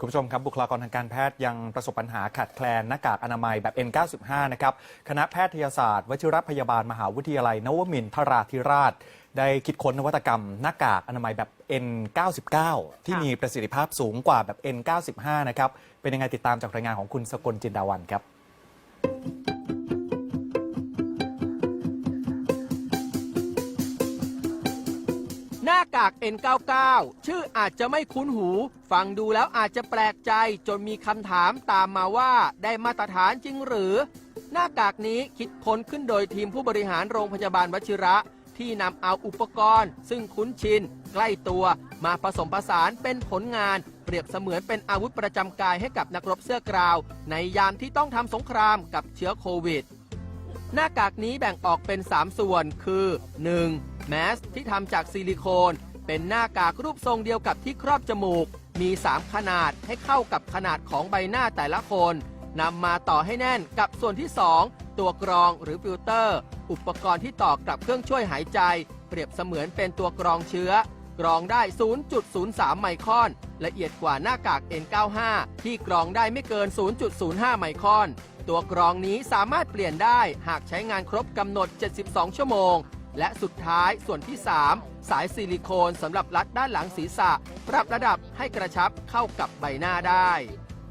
คุณผู้ชมครับบุคลากรทางการแพทย์ยังประสบปัญหาขาดแคลนหน้ากากอนามัยแบบ N95 นะครับคณะแพทยศาสตร์วชิรพยาบาลมหาวิทยาลัย นวมินทราธิราช ได้คิดค้นนวัตกรรมหน้ากากอนามัยแบบ N99 ที่มีประสิทธิภาพสูงกว่าแบบ N95 นะครับเป็นยังไงติดตามจากรายงานของคุณสกลจินดาวันครับ หน้ากาก N99 ชื่ออาจจะไม่คุ้นหู ฟังดูแล้วอาจจะแปลกใจจนมีคำถามตามมาว่าได้มาตรฐานจริงหรือ หน้ากากนี้คิดค้นขึ้นโดยทีมผู้บริหารโรงพยาบาลวชิระ ที่นำเอาอุปกรณ์ ซึ่งคุ้นชิน ใกล้ตัว มาผสมผสานเป็นผลงาน เปรียบเสมือนเป็นอาวุธประจำกายให้กับนักรบเสื้อกราว ในยามที่ต้องทำสงครามกับเชื้อโควิด หน้ากากนี้แบ่งออกเป็น 3 ส่วนคือ 1. แมสที่ทำจากซิลิโคน เป็นหน้ากากรูปทรงเดียวกับที่ครอบจมูก มี 3 ขนาดให้เข้ากับขนาดของใบหน้าแต่ละคนนำมาต่อให้แน่นกับส่วนที่ 2 ตัวกรองหรือฟิลเตอร์ อุปกรณ์ที่ต่อกับเครื่องช่วยหายใจ เปรียบเสมือนเป็นตัวกรองเชื้อ กรองได้ 0.03 ไมครอน ละเอียดกว่าหน้ากาก N95 ที่กรองได้ไม่เกิน 0.05 ไมครอน ตัวกรองนี้สามารถเปลี่ยนได้หากใช้งานครบกำหนด 72 ชั่วโมง และสุดท้ายส่วนที่ 3 สายซิลิโคนสำหรับรัดด้านหลังศีรษะ ปรับระดับให้กระชับเข้ากับใบหน้าได้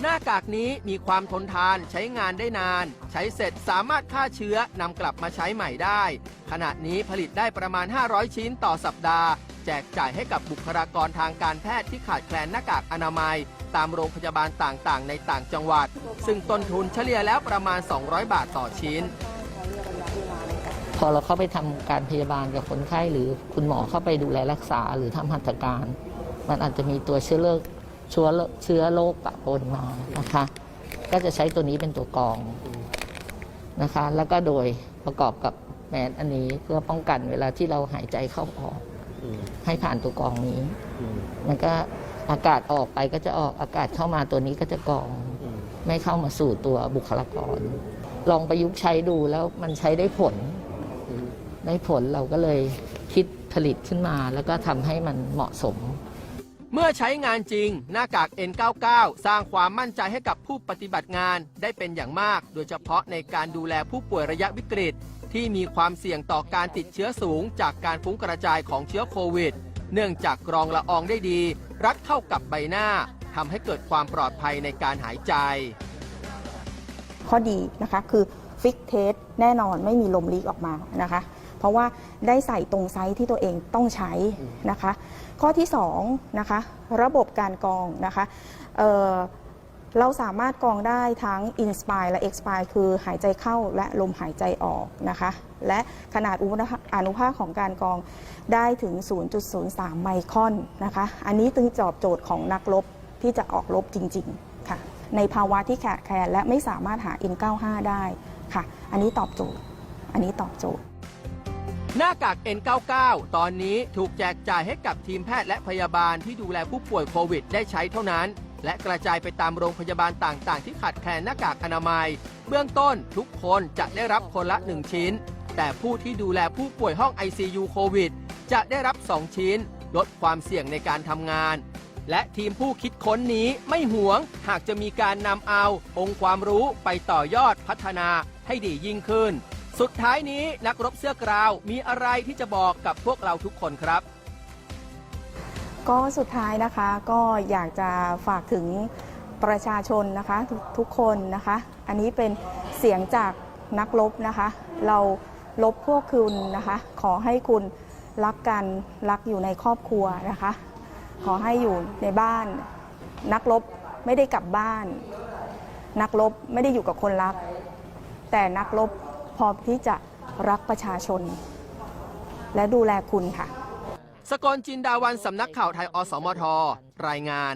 หน้ากากนี้มีความทนทานใช้งานได้นาน ใช้เสร็จสามารถฆ่าเชื้อนำกลับมาใช้ใหม่ได้ ขณะนี้ผลิตได้ประมาณ 500 ชิ้นต่อสัปดาห์ แจกจ่ายให้กับบุคลากรทางการแพทย์ที่ขาดแคลนหน้ากากอนามัย ตามโรงพยาบาลต่างๆ ในต่างจังหวัด ซึ่งต้นทุนเฉลี่ยแล้วประมาณ 200 บาทต่อชิ้น พอเราเข้าไปทำการพยาบาลกับคนไข้หรือคุณหมอเข้าไปดูแลรักษาหรือทำหัตถการ มันอาจจะมีตัวเชื้อโรคเชื้อโรคเชื้อโรคปะปนมานะคะ ก็จะใช้ตัวนี้เป็นตัวกรองนะคะ แล้วก็โดยประกอบกับแมสอันนี้เพื่อป้องกันเวลาที่เราหายใจเข้าออกให้ผ่านตัวกรองนี้ มันก็อากาศออกไปก็จะออกอากาศเข้ามาตัวนี้ก็จะกรอง ไม่เข้ามาสู่ตัวบุคลากร ลองประยุกต์ใช้ดูแล้วมันใช้ได้ผล ได้ผลเราก็เลยคิดผลิตขึ้นมา แล้วก็ทำให้มันเหมาะสม เมื่อใช้งานจริง หน้ากาก N99 สร้างความมั่นใจให้กับผู้ปฏิบัติงานได้เป็นอย่างมาก โดยเฉพาะในการดูแลผู้ป่วยระยะวิกฤต ที่มีความเสี่ยงต่อการติดเชื้อสูง จากการฟุ้งกระจายของเชื้อโควิด เนื่องจากกรองละอองได้ดี รัดเข้ากับใบหน้าทำให้เกิดความปลอดภัยในการหายใจ ข้อดีนะคะคือฟิกเทสแน่นอนไม่มีลมลีกออกมานะคะ เพราะว่าได้ใส่ตรงไซส์ที่ตัวเองต้องใช้นะคะ ข้อที่2นะคะระบบการกรองนะคะเอ่อเราสามารถกรองได้ทั้ง Inspire และ Expire คือหายใจเข้าและลมหายใจออกนะคะ และขนาดอนุภาคของการกรองได้ถึง 0.03 ไมครอนนะคะ อันนี้ตึงจอบโจทย์ของนักรบที่จะออกรบจริงๆค่ะ ในภาวะที่ขาดแคลนและไม่สามารถหา N95 ได้ค่ะ อันนี้ตอบโจทย์ อันนี้ตอบโจทย์ หน้ากาก N99 ตอนนี้ถูกแจกจ่ายให้กับทีมแพทย์และพยาบาลที่ดูแลผู้ป่วยโควิดได้ใช้เท่านั้น และกระจายไปตามโรงพยาบาลต่างๆ ที่ขาดแคลนหน้ากากอนามัย เบื้องต้นทุกคนจะได้รับคนละ 1 ชิ้น แต่ผู้ที่ดูแลผู้ป่วยห้อง ICU โควิด จะได้รับ 2 ชิ้น ลดความเสี่ยงในการทำงาน และทีมผู้คิดค้นนี้ไม่หวง หากจะมีการนำเอาองค์ความรู้ไปต่อยอดพัฒนาให้ดียิ่งขึ้น สุดท้ายนี้นักรบเสื้อกราวมีอะไรที่จะบอกกับพวกเราทุกคนครับ ก็สุดท้ายนะคะก็อยากจะฝากถึงประชาชนนะคะททุกคนนะคะ อันนี้เป็นเสียงจากนักรบนะคะ เราลบพวกคุณนะคะ ขอให้คุณรักกันรักอยู่ในครอบครัวนะคะ ขอให้อยู่ในบ้าน นักรบไม่ได้กลับบ้าน นักรบไม่ได้อยู่กับคนรัก แต่นักรบ พร้อมที่จะรักประชาชน และดูแลคุณค่ะ สกลจินดาวันสำนักข่าวไทยอสมท รายงาน